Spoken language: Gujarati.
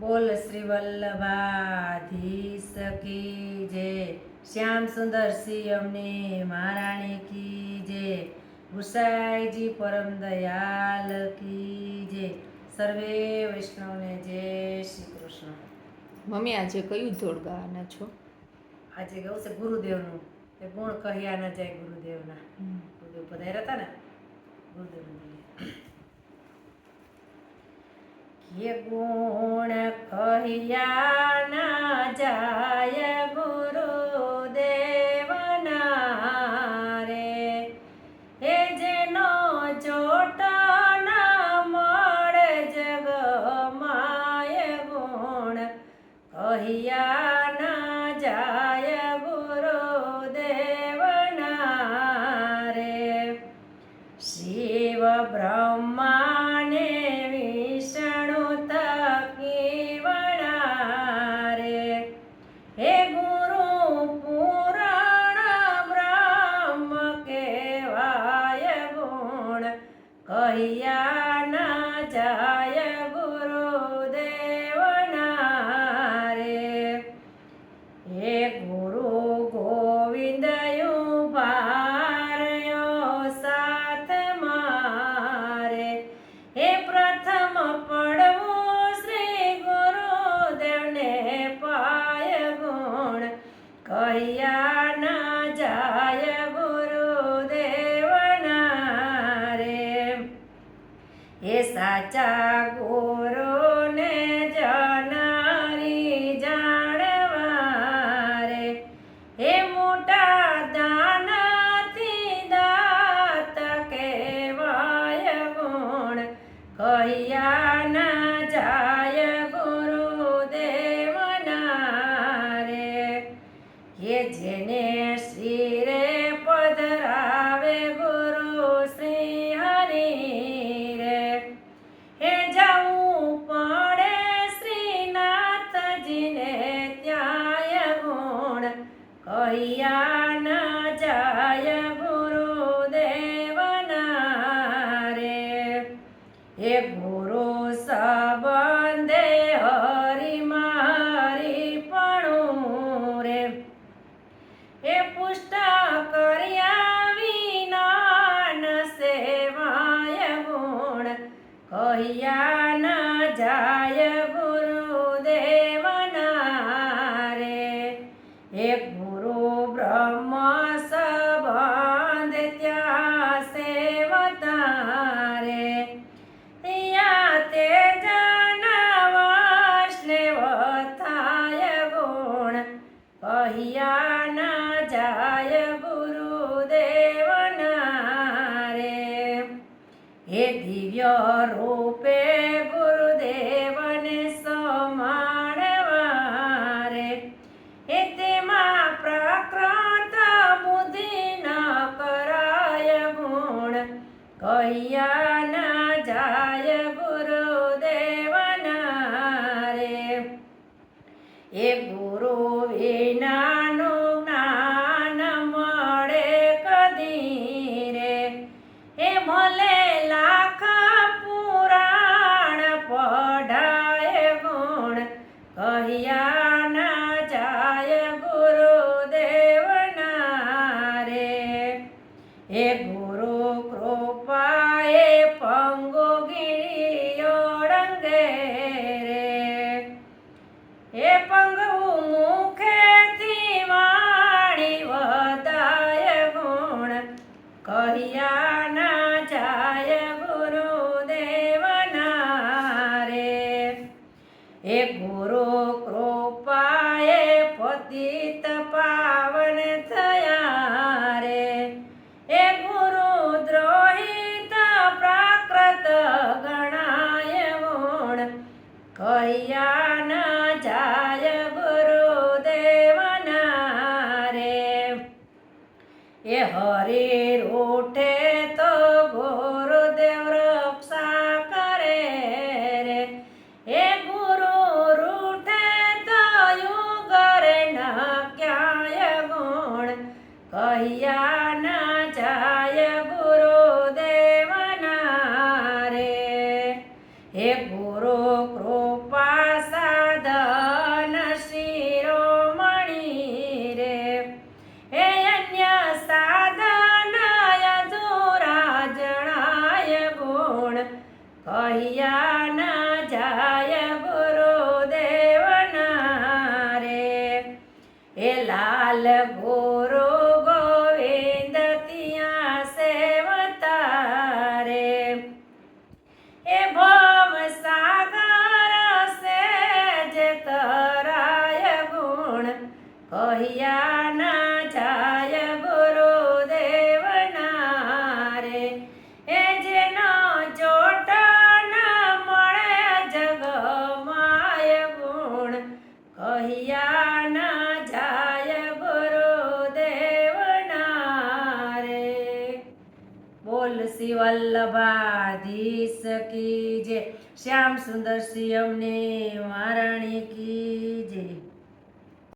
બોલ શ્રી વલ્લભાધીશ કી જય શ્યામ સુંદર અમને મહારાણી કી જય ગુસાઈજી પરમ દયાલ કી જય સર્વે વૈષ્ણવને જય શ્રી કૃષ્ણ. મમ્મી આજે કયું ધોળ ગાવાના છો? આજે ગયું છે ગુરુદેવનું. એ ગુણ કહ્યા ન જાય ગુરુદેવના. ગુરુદેવ પધાર્યા હતા ને? ગુરુદેવનું બોલીએ. કે ગુણ કહ્યા ના જાય ગુરુદેવના રે હે જેનો ચોટ ના મળે જગ માય ગુણ કહ્યા ના જાય ગુરુદેવના રે શિવ બ્રહ્માને વિષ્ણુ કહ્યા ના જાય ગુરુદેવના રે. હે ગુરુ એ સાચા ગોરોને જનારી જાણવારે હે મોટા દાનથી દાત કેવાય ગુણ. કહ્યા ના જાય ગુરુદેવના રે. કે જેને શિરે હે ગુરુ સબંધે હરી મારી પણ રે હે પુષ્ટ કર્યા વિના સેવાય ગુણ, કહ્યા ન જાય ગુરુદેવના રે. હે ગુરુ બ્રહ્મ સંબંધ દિવ્ય રૂપે ગુરુદેવને સમાણવારે. હે તેમાં પ્રકૃત બુદ્ધિ ન કરાય ગુણ. કહ્યા ના જાય કહ્યા ના જાય ગુરુદેવના રે હે ગુરુ કૃપાએ પંગુ ગિરિયો રંગે રે. હે પંગવું મુખેથી વાણી વધાય ગુણ. કહ્યા ના જાય ગુરુદેવના એ હરે રૂઠે કહ્યા ના જાય ગુરુદેવના રે. એ લાલ ગુરુ બોલ શ્રી વલ્લભાધીશ કી જે શ્યામ સુંદર સિંહ અમને મહારાણી કી જય.